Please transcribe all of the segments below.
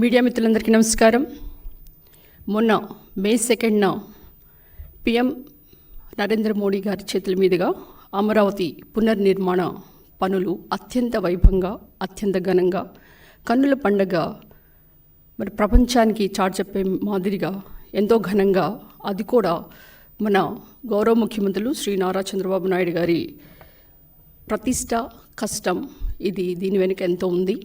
Media మిత్రులందరికీ నమస్కారం. మొన్న మే సెకండ్న పిఎం నరేంద్ర మోడీ గారి చేతుల మీదుగా అమరావతి పునర్నిర్మాణ పనులు అత్యంత వైభవంగా అత్యంత ఘనంగా కన్నుల పండగ మరి ప్రపంచానికి చాటి చెప్పే మాదిరిగా ఎంతో ఘనంగా అది కూడా మన గౌరవ ముఖ్యమంత్రులు శ్రీ నారా చంద్రబాబు నాయుడు గారి ప్రతిష్ట కష్టం ఇది దీని వెనుక ఎంతో ఉంది.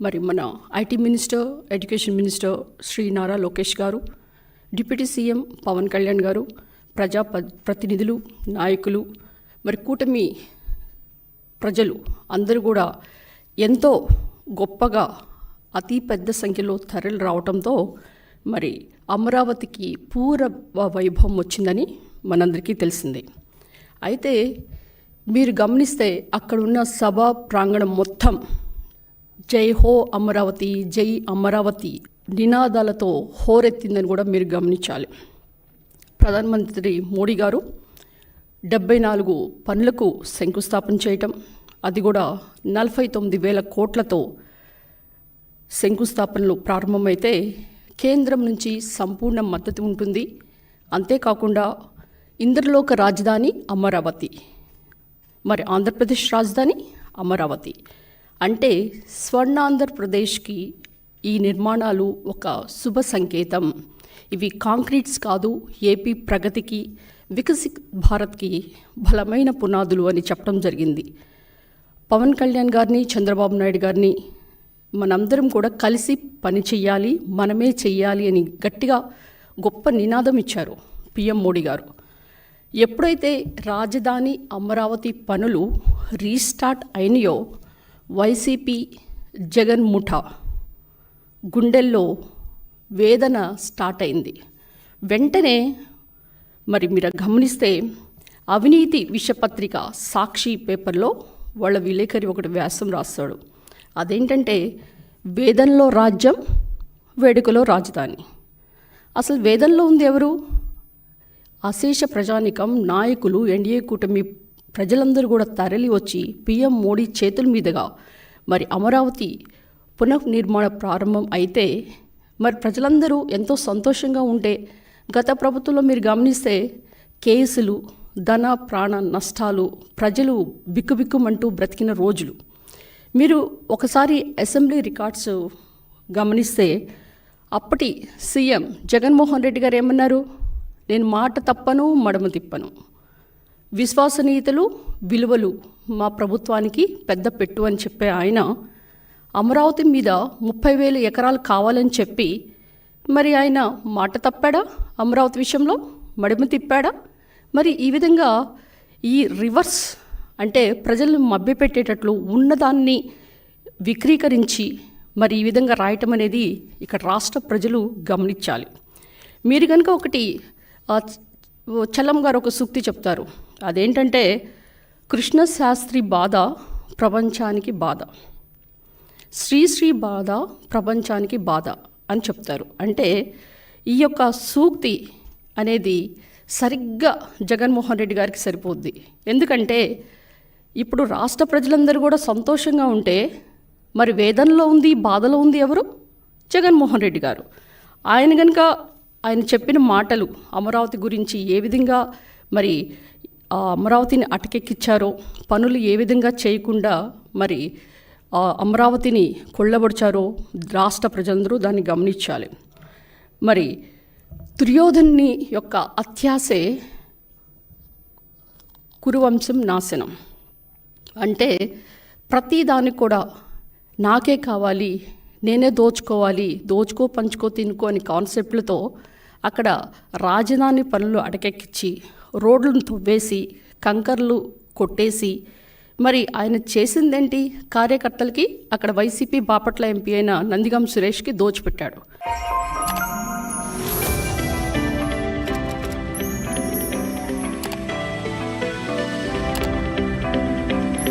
మరి మన IT minister education minister Shri Nara Lokesh garu deputy CM Pawan Kalyan గారు ప్రజా ప్రతినిధులు నాయకులు మరి కూటమి ప్రజలు అందరూ కూడా ఎంతో గొప్పగా అతి పెద్ద సంఖ్యలో తరలి రావడంతో మరి అమరావతికి పూర్వ వైభవం వచ్చిందని మనందరికీ తెలిసింది. అయితే మీరు గమనిస్తే అక్కడున్న సభా ప్రాంగణం మొత్తం జై హో అమరావతి జై అమరావతి నినాదాలతో హోరెత్తిందని కూడా మీరు గమనించాలి. ప్రధానమంత్రి మోడీ గారు డెబ్బై నాలుగు పనులకు శంకుస్థాపన చేయటం అది కూడా నలభై తొమ్మిది వేల కోట్లతో శంకుస్థాపనలు ప్రారంభమైతే కేంద్రం నుంచి సంపూర్ణ మద్దతు ఉంటుంది. అంతేకాకుండా ఇంద్రలోక రాజధాని అమరావతి. మరి ఆంధ్రప్రదేశ్ రాజధాని అమరావతి. అంటే స్వర్ణాంధ్రప్రదేశ్కి ఈ నిర్మాణాలు ఒక శుభ సంకేతం. ఇవి కాంక్రీట్స్ కాదు ఏపీ ప్రగతికి వికసిత్ భారత్కి బలమైన పునాదులు అని చెప్పడం జరిగింది. పవన్ కళ్యాణ్ గారిని చంద్రబాబు నాయుడు గారిని మనందరం కూడా కలిసి పని చెయ్యాలి మనమే చెయ్యాలి అని గట్టిగా గొప్ప నినాదం ఇచ్చారు పిఎం మోడీ గారు. ఎప్పుడైతే రాజధాని అమరావతి పనులు రీస్టార్ట్ అయినాయో వైసీపీ జగన్ ముఠా గుండెల్లో వేదన స్టార్ట్ అయింది. వెంటనే మరి మీరు గమనిస్తే అవినీతి విషపత్రిక సాక్షి పేపర్లో వాళ్ళ విలేకరి ఒకటి వ్యాసం రాస్తాడు. అదేంటంటే వేదంలో రాజ్యం వేడుకలో రాజధాని. అసలు వేదంలో ఉంది ఎవరు? అశేష ప్రజానికం నాయకులు ఎన్డీఏ కూటమి ప్రజలందరూ కూడా తరలి వచ్చి పిఎం మోడీ చేతుల మీదుగా మరి అమరావతి పునర్నిర్మాణ ప్రారంభం అయితే మరి ప్రజలందరూ ఎంతో సంతోషంగా ఉంటే గత ప్రభుత్వంలో మీరు గమనిస్తే కేసులు ధన ప్రాణ నష్టాలు ప్రజలు బిక్కుబిక్కుమంటూ బ్రతికిన రోజులు. మీరు ఒకసారి అసెంబ్లీ రికార్డ్స్ గమనిస్తే అప్పటి సీఎం జగన్మోహన్ రెడ్డి గారు ఏమన్నారు? నేను మాట తప్పను మడమ తిప్పను. విశ్వసనీయతలు విలువలు మా ప్రభుత్వానికి పెద్ద పెట్టు అని చెప్పే ఆయన అమరావతి మీద ముప్పై వేల ఎకరాలు కావాలని చెప్పి మరి ఆయన మాట తప్పాడా అమరావతి విషయంలో మడిమ తిప్పాడా మరి ఈ విధంగా ఈ రివర్స్ అంటే ప్రజలను మభ్యపెట్టేటట్లు ఉన్నదాన్ని విక్రీకరించి మరి ఈ విధంగా రాయటం అనేది ఇక్కడ రాష్ట్ర ప్రజలు గమనించాలి మీరు కనుక ఒకటి ఆ, చలం గారు ఒక సూక్తి చెప్తారు అదేంటంటే కృష్ణశాస్త్రి బాధ ప్రపంచానికి బాధ. శ్రీశ్రీ బాధ ప్రపంచానికి బాధ అని చెప్తారు. అంటే ఈ యొక్క సూక్తి అనేది సరిగ్గా జగన్మోహన్ రెడ్డి గారికి సరిపోద్ది. ఎందుకంటే ఇప్పుడు రాష్ట్ర ప్రజలందరూ కూడా సంతోషంగా ఉంటే మరి వేదనలో ఉంది బాధలో ఉంది ఎవరు? జగన్మోహన్ రెడ్డి గారు. ఆయన కనుక ఆయన చెప్పిన మాటలు అమరావతి గురించి ఏ విధంగా మరి అమరావతిని అటకెక్కిచ్చారో పనులు ఏ విధంగా చేయకుండా మరి ఆ అమరావతిని కొళ్ళబడిచారో రాష్ట్ర ప్రజలందరూ దాన్ని గమనించాలి. మరి దుర్యోధన్ని యొక్క అత్యాసే కురువంశం నాశనం. అంటే ప్రతిదానికి కూడా నాకే కావాలి నేనే దోచుకోవాలి దోచుకో పంచుకో తినుకో అనే కాన్సెప్ట్లతో అక్కడ రాజధాని పనులు అడకెక్కించి రోడ్లను తవ్వేసి కంకర్లు కొట్టేసి మరి ఆయన చేసిందేంటి? కార్యకర్తలకి అక్కడ వైసీపీ బాపట్ల ఎంపీ అయిన నందిగం సురేష్కి దోచిపెట్టాడు.